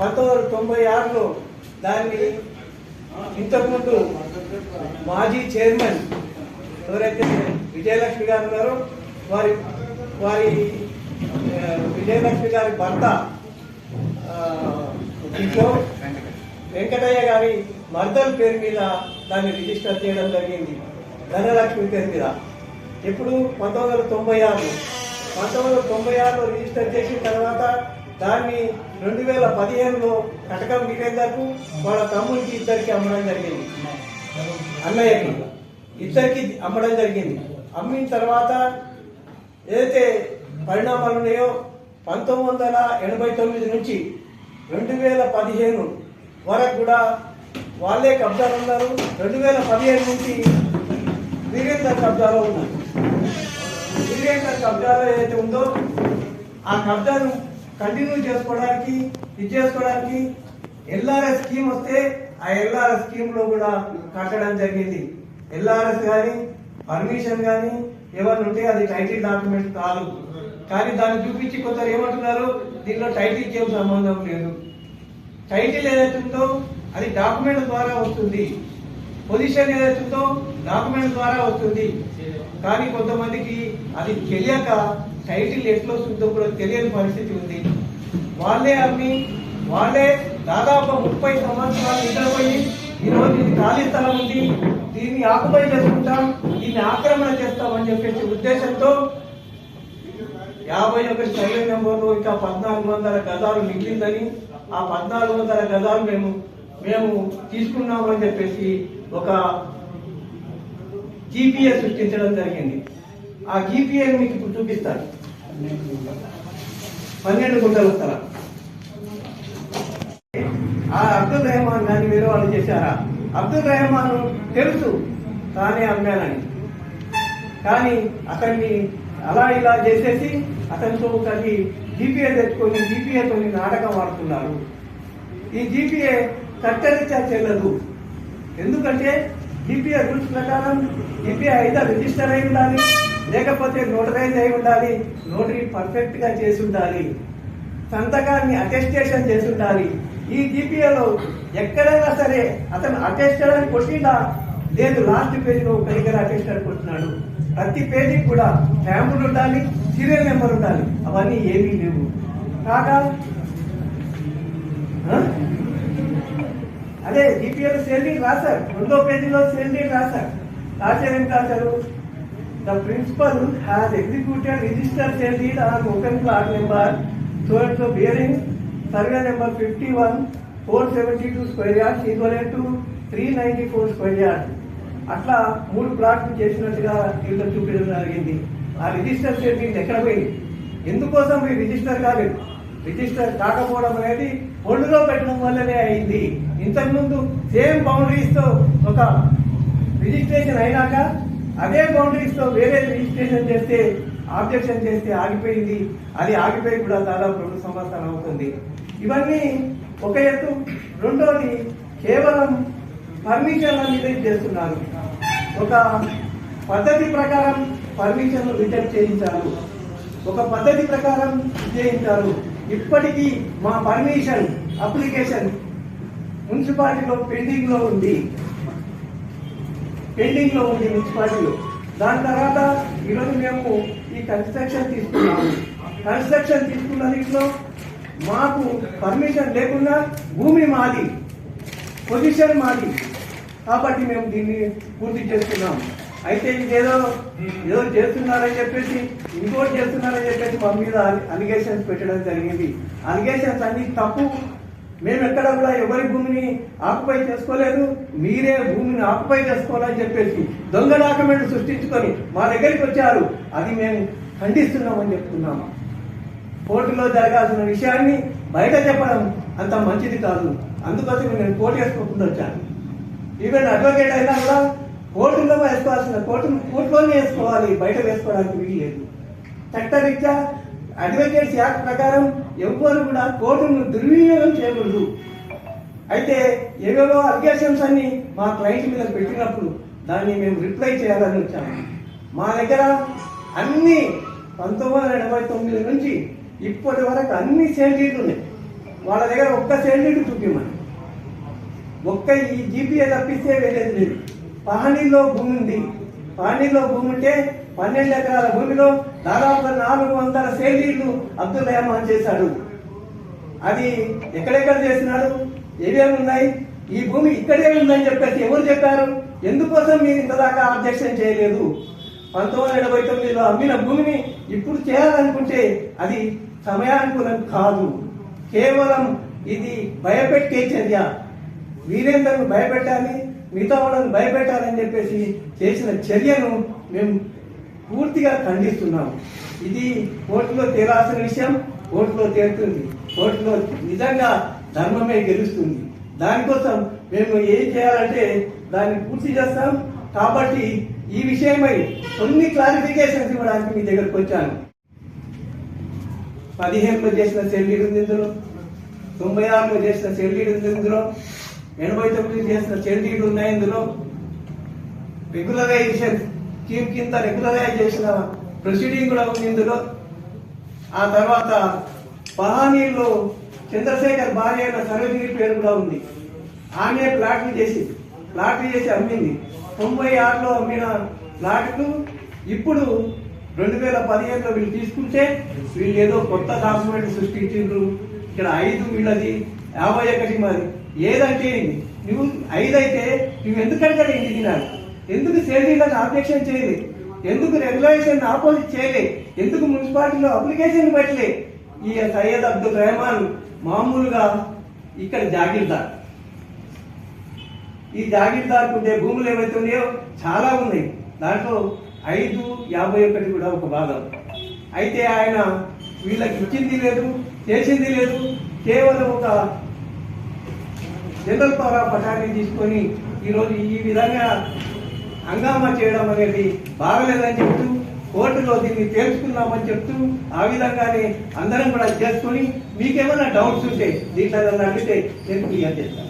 పంతొమ్మిది వందల తొంభై ఆరులో దాన్ని ఇంతకుముందు మాజీ చైర్మన్ ఎవరైతే విజయలక్ష్మి గారు ఉన్నారో వారి వారి విజయలక్ష్మి గారి భర్త ఆ, కిషోర్ వెంకటయ్య గారి మర్దల్ పేరు మీద దాన్ని రిజిస్టర్ చేయడం జరిగింది. ధనలక్ష్మి పేరు మీద. ఎప్పుడు? పంతొమ్మిది వందల తొంభై ఆరు పంతొమ్మిది వందల తొంభై ఆరులో రిజిస్టర్ చేసిన తర్వాత దాన్ని రెండు వేల పదిహేనులో కటకం గారు వాళ్ళ తమ్ముడికి ఇద్దరికి అమ్మడం జరిగింది. అన్నయ్యకి ఇద్దరికి అమ్మడం జరిగింది. అమ్మిన తర్వాత ఏదైతే పరిణామాలు ఉన్నాయో పంతొమ్మిది వందల ఎనభై తొమ్మిది నుంచి రెండు వేల పదిహేను వరకు కూడా వాళ్ళే కబ్జాలు ఉన్నారు. రెండు వేల పదిహేను నుంచి వీరేందర్ కబ్జాలో ఉన్నారు. వీరేందర్ కబ్జాలో ఏదైతే ఉందో ఆ కబ్జాను కంటిన్యూ చేసుకోవడానికి ఇది చేసుకోవడానికి ఎల్ఆర్ఎస్ స్కీమ్ వస్తే ఆ ఎల్ఆర్ఎస్ స్కీమ్లో కూడా కట్టడం జరిగింది. ఎల్ఆర్ఎస్ కానీ పర్మిషన్ కానీ ఏమన్నా ఉంటే అది టైటిల్ డాక్యుమెంట్ కాదు. కానీ దాన్ని చూపించి కొందరు ఏమంటున్నారు దీనిలో టైటిల్ ఏం సంబంధం లేదు. టైటిల్ ఏదైతే ఉందో అది డాక్యుమెంట్ ద్వారా వస్తుంది. పొజిషన్ ఏదైతే ఉందో డాక్యుమెంట్ ద్వారా వస్తుంది. కానీ కొంతమందికి అది తెలియక టైటిల్ ఎట్లా వస్తుందో కూడా తెలియని పరిస్థితి ఉంది. వాళ్ళే అమ్మి వాళ్ళే దాదాపు ముప్పై సంవత్సరాలు నిద్రపోయి ఈరోజు ఇది ఖాళీ స్థలం ఉంది. దీన్ని ఆకుపై చేసుకుంటాం దీన్ని ఆక్రమణ చేస్తామని చెప్పేసి ఉద్దేశంతో యాభై ఒకటి సర్వే నెంబర్లో ఇంకా పద్నాలుగు వందల గజాలు మిగిలిందని ఆ పద్నాలుగు వందల గజాలు మేము మేము తీసుకున్నామని చెప్పేసి ఒక జీపీఎస్ సృష్టించడం జరిగింది. ఆ జీపీఏ మీకు ఇప్పుడు చూపిస్తాను. పన్నెండు గుంటల స్థలం ఆ అబ్దుల్ రెహమాన్ కానీ వేరే వాళ్ళు చేశారా? అబ్దుల్ రెహమాన్ తెలుసు తానే అమ్మానని. కానీ అతన్ని అలా ఇలా చేసేసి అతనితో కలిగి జీపీఏ తెచ్చుకొని జీపీఏతో నాటకం ఆడుతున్నారు. ఈ జీపీఏ కట్టరిచ్చా చెల్లదు. ఎందుకంటే జీపీఏ రూల్స్ ప్రకారం జీపీఏ అయితే రిజిస్టర్ అయి ఉండాలి. లేకపోతే నోటరైజ్ అయి ఉండాలి నోటరీ పర్ఫెక్ట్గా చేసి ఉండాలి సంతకాన్ని అటెస్టేషన్ చేసి ఉండాలి ఈ జీపీఏలో ఎక్కడైనా సరే అతను అటెస్టెడ్ అని కొట్టిందా లేదు లాస్ట్ పేజీలో ఒక దగ్గర అటెస్టెడ్ కొట్టినాడు. ప్రతి పేజీకి కూడా ట్యాంపులు ఉండాలి సీరియల్ నెంబర్ ఉండాలి. అవన్నీ ఏమీ లేవు. కాగా అదే జీపీఎల్ సేల్ రాశారు. రెండో పేజీలో సేల్ రాశారు. రాశారు ఏం రాశారు? The principal has executed register sale on open plot number so so bearing survey number fifty one four seventy two square yards equal to three ninety four square yard అట్లా మూడు ప్లాట్లు చేసినట్టుగా దీంట్లో చూపించడం జరిగింది. ఆ రిజిస్టర్ సేల్ ఎక్కడ పోయింది? ఎందుకోసం ఈ రిజిస్టర్ కాలేదు? రిజిస్టర్ కాకపోవడం అనేది ఒళ్ళులో పెట్టడం వల్లనే అయింది. ఇంతకుముందు సేమ్ బౌండరీస్తో ఒక రిజిస్ట్రేషన్ అయినాక అదే బౌండరీస్తో వేరే రిజిస్ట్రేషన్ చేస్తే ఆబ్జెక్షన్ చేస్తే ఆగిపోయింది. అది ఆగిపోయి కూడా దాదాపు రెండు సంవత్సరాలు అవుతుంది. ఇవన్నీ ఒక ఎత్తు. రెండోది కేవలం పర్మిషన్ల మీద చేస్తున్నారు. ఒక పద్ధతి ప్రకారం పర్మిషన్లు రిజెక్ట్ చేయించారు. ఒక పద్ధతి ప్రకారం చేయించారు. ఇప్పటికీ మా పర్మిషన్ అప్లికేషన్ మున్సిపాలిటీలో పెండింగ్లో ఉంది. పెండింగ్లో ఉంది మున్సిపాలిటీలో. దాని తర్వాత ఈరోజు మేము ఈ కన్స్ట్రక్షన్ తీసుకున్నాము. కన్స్ట్రక్షన్ తీసుకున్న దీంట్లో మాకు పర్మిషన్ లేకుండా భూమి మాది పొజిషన్ మాది. కాబట్టి మేము దీన్ని పూర్తి చేస్తున్నాం. అయితే ఇదేదో ఏదో చేస్తున్నారని చెప్పేసి ఇంకోటి చేస్తున్నారని చెప్పేసి మా మీద అలిగేషన్స్ పెట్టడం జరిగింది. అలిగేషన్స్ అన్ని తప్పు మేము ఎక్కడ కూడా ఎవరి భూమిని ఆకుపై చేసుకోలేదు మీరే భూమిని ఆకుపై చేసుకోవాలని చెప్పేసి దొంగ డాక్యుమెంట్ సృష్టించుకొని మా దగ్గరికి వచ్చారు. అది మేము ఖండిస్తున్నామని చెప్తున్నాము. కోర్టులో జరగాల్సిన విషయాన్ని బయట చెప్పడం అంత మంచిది కాదు. అందుకోసం నేను కోర్టు వేసుకోకుండా వచ్చాను. ఈవెన్ అడ్వకేట్ అయినా కూడా కోర్టులో వేసుకోవాల్సిన కోర్టు కోర్టులోనే వేసుకోవాలి. బయట వేసుకోవడానికి వీలు లేదు. చట్టరీత్యా అడ్వకేట్స్ యాక్ట్ ప్రకారం ఎవ్వరు కూడా కోర్టును దుర్వినియోగం చేయకూడదు. అయితే ఏవేవో అలిగేషన్స్ అన్ని మా క్లయింట్ మీద పెట్టినప్పుడు దాన్ని మేము రిప్లై చేయాలని వచ్చాము మా దగ్గర అన్ని పంతొమ్మిది వందల ఎనభై తొమ్మిది నుంచి ఇప్పటి వరకు అన్ని సేల్టీలు ఉన్నాయి. వాళ్ళ దగ్గర ఒక్క సెంటీని చూపిమని ఒక్క ఈ జీపీఏ తప్పిస్తే వేరేది లేదు. పహనీలో భూమి ఉంది. పహనీలో భూమి ఉంటే పన్నెండు ఎకరాల భూమిలో దాదాపు నాలుగు వందల సేలీలు అబ్దుల్ రెహమాన్ చేశాడు. అది ఎక్కడెక్కడ చేసినాడు ఏవేమి ఉన్నాయి? ఈ భూమి ఇక్కడే ఉందని చెప్పేసి ఎవరు చెప్పారు? ఎందుకోసం మీరు ఇంతదాకా అబ్జెక్షన్ చేయలేదు? పంతొమ్మిది వందల ఎనభై తొమ్మిదిలో అమ్మిన భూమిని ఇప్పుడు చేయాలనుకుంటే అది సమయానుకూలం కాదు. కేవలం ఇది భయపెట్టే చర్య. వీరేందరూ భయపెట్టాలి మిగతా వాళ్ళని భయపెట్టాలని చెప్పేసి చేసిన చర్యను మేము పూర్తిగా ఖండిస్తున్నాము. ఇది కోర్టులో తేలాల్సిన విషయం కోర్టులో తేలుతుంది. కోర్టులో నిజంగా ధర్మమే గెలుస్తుంది. దానికోసం మేము ఏం చేయాలంటే దాన్ని పూర్తి చేస్తాం. కాబట్టి ఈ విషయమై కొన్ని క్లారిఫికేషన్స్ ఇవ్వడానికి మీ దగ్గరకు వచ్చాను. పదిహేనులో చేసిన సెల్లీడు ఉంది ఇందులో తొంభై ఆరులో చేసిన సెల్లీడు ఉంది ఇందులో ఎనభై తొమ్మిది చేసిన సెల్లీడు ఉన్నాయి ఇందులో. రెగ్యులరైజేషన్ స్కీమ్ కింద రెగ్యులరైజ్ చేసిన ప్రొసీడింగ్ కూడా ఉంది ఇందులో. ఆ తర్వాత పహానీల్లో చంద్రశేఖర్ భార్య అయిన సరోజిని పేరు కూడా ఉంది. ఆమె ప్లాట్లు చేసి ప్లాట్లు చేసి అమ్మింది. తొంభై ఆరులో అమ్మిన ప్లాట్లు ఇప్పుడు రెండు వేల పదిహేనులో వీళ్ళు తీసుకుంటే వీళ్ళు ఏదో కొత్త డాక్యుమెంట్ సృష్టించిండ్రు. ఇక్కడ ఐదు వీళ్ళది యాభై ఒకటి మరి. ఏదంటే నువ్వు ఐదు అయితే నువ్వు ఎందుకంటే ఇంటికినాడు ఎందుకు సేవీలను ఆబ్జెక్షన్ చేయలే? ఎందుకు రెగ్యులేషన్ ఆపోజిట్ చేయలే? ఎందుకు మున్సిపాలిటీలో అప్లికేషన్ పెట్టలే? ఈ సయ్యద్ అబ్దుల్ రెహమాన్ మామూలుగా ఇక్కడ జాగీర్దార్. ఈ జాగీర్దార్కు ఉండే భూములు ఏవైతే ఉన్నాయో చాలా ఉన్నాయి. దాంట్లో ఐదు యాభై ఒకటి కూడా ఒక భాగం. అయితే ఆయన వీళ్ళకి ఇచ్చింది లేదు చేసింది లేదు. కేవలం ఒక జనరల్ పవర్ పటాన్ని తీసుకొని ఈరోజు ఈ విధంగా హంగామా చేయడం అనేది బాగలేదని చెప్తూ కోర్టులో దీన్ని తేల్చుకుందామని చెప్తూ ఆ విధంగానే అందరం కూడా చేసుకొని మీకేమైనా డౌట్స్ ఉంటే దీంట్లో అడిగితే నేను క్లియర్ చేస్తాను.